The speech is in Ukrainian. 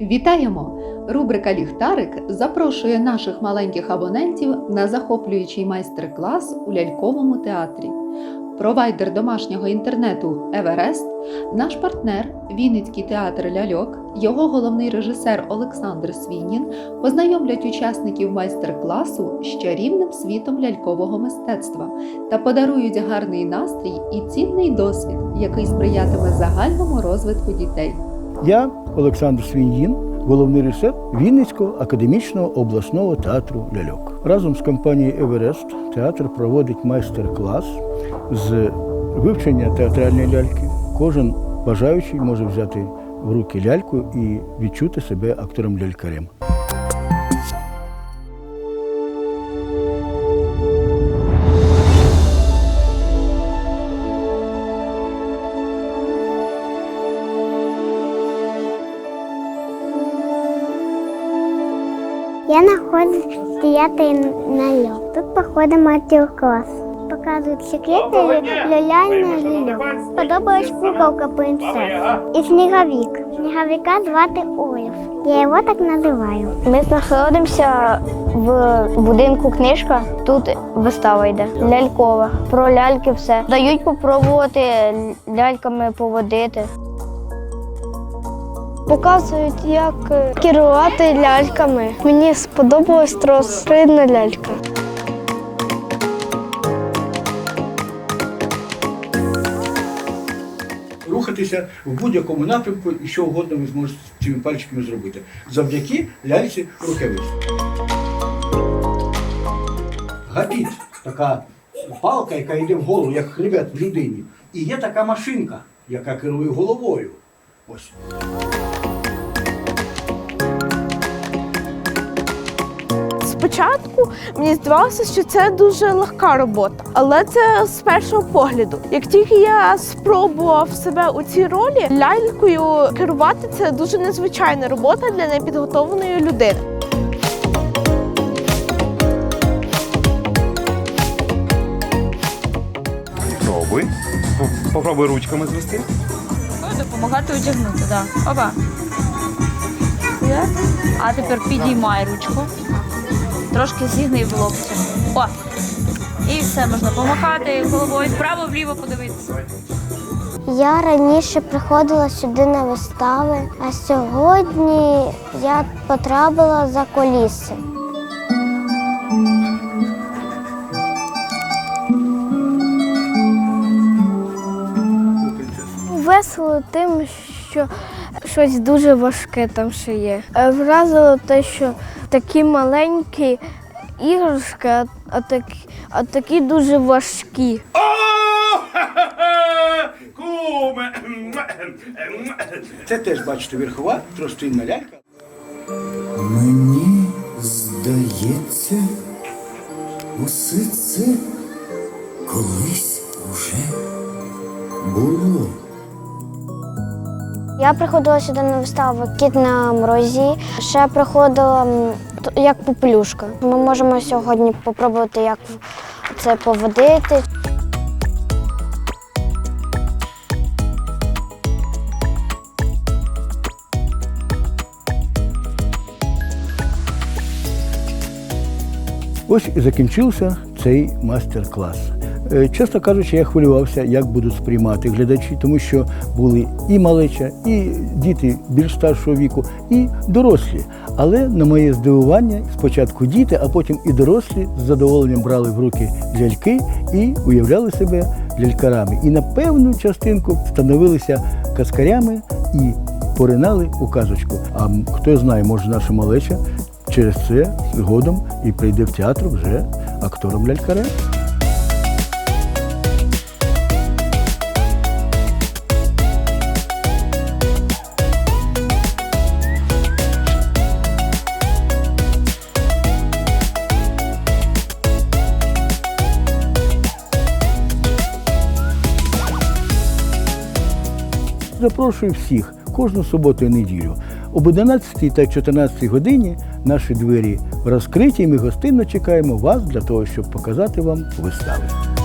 Вітаємо! Рубрика Ліхтарик запрошує наших маленьких абонентів на захоплюючий майстер-клас у ляльковому театрі. Провайдер домашнього інтернету Еверест, наш партнер Вінницький театр ляльок, його головний режисер Олександр Свінін познайомлять учасників майстер-класу з чарівним світом лялькового мистецтва та подарують гарний настрій і цінний досвід, який сприятиме загальному розвитку дітей. Я, Олександр Свіньїн, головний режисер Вінницького академічного обласного театру ляльок. Разом з компанією Еверест театр проводить майстер-клас з вивчення театральної ляльки. Кожен бажаючий може взяти в руки ляльку і відчути себе актором-лялькарем. Я нахожусь в театре налет. Тут проходить мастер-класс. Показують секрети ляляльної ляльок. Подобалась куколка принцеса. І сніговик. Сніговика звати Олів. Я його так називаю. Ми знаходимося в будинку книжка. Тут вистава йде лялькова. Про ляльки все. Дають попробувати ляльками поводити. Показують, як керувати ляльками. Мені сподобалась тросридна лялька. Рухатися в будь-якому напрямку і що угодно ви зможете цими пальчиками зробити. Завдяки ляльці рукавиці. Гапіт така палка, яка йде в голову, як хребет в людині. І є така машинка, яка керує головою. Ось. Спочатку мені здавалося, що це дуже легка робота, але це з першого погляду. Як тільки я спробував себе у цій ролі, лялькою керувати це дуже незвичайна робота для непідготовленої людини. Пробуй. Попробуй ручками звести. Допомагати одягнути. Да. Опа. А тепер підіймай ручку. Трошки зігни в локті. О! І все, можна помахати головою вправо-вліво подивитися. Я раніше приходила сюди на вистави, а сьогодні я потрапила за коліси. Весело тим, що щось дуже важке там ще є. Е, Вразило те, що такі маленькі іграшки, а, а, такі, а такі дуже важкі. Куме! Це теж, бачите, верхова тростинна лялька. Мені здається, усе це колись уже було. Я приходила сюди на виставу Кіт на морозі. Ще приходила як попелюшка. Ми можемо сьогодні спробувати, як це поводити. Ось і закінчився цей майстер-клас. Е, Чесно кажучи, я хвилювався, як будуть сприймати глядачі, тому що були і малеча, і діти більш старшого віку, і дорослі. Але на моє здивування, спочатку діти, а потім і дорослі з задоволенням брали в руки ляльки і уявляли себе лялькарами. І на певну частинку становилися каскарями і поринали у казочку. А хто знає, може наша малеча через це згодом і прийде в театр вже актором лялькарем. Запрошую всіх кожну суботу і неділю об 11 та 14 годині наші двері розкриті, і ми гостинно чекаємо вас для того, щоб показати вам вистави.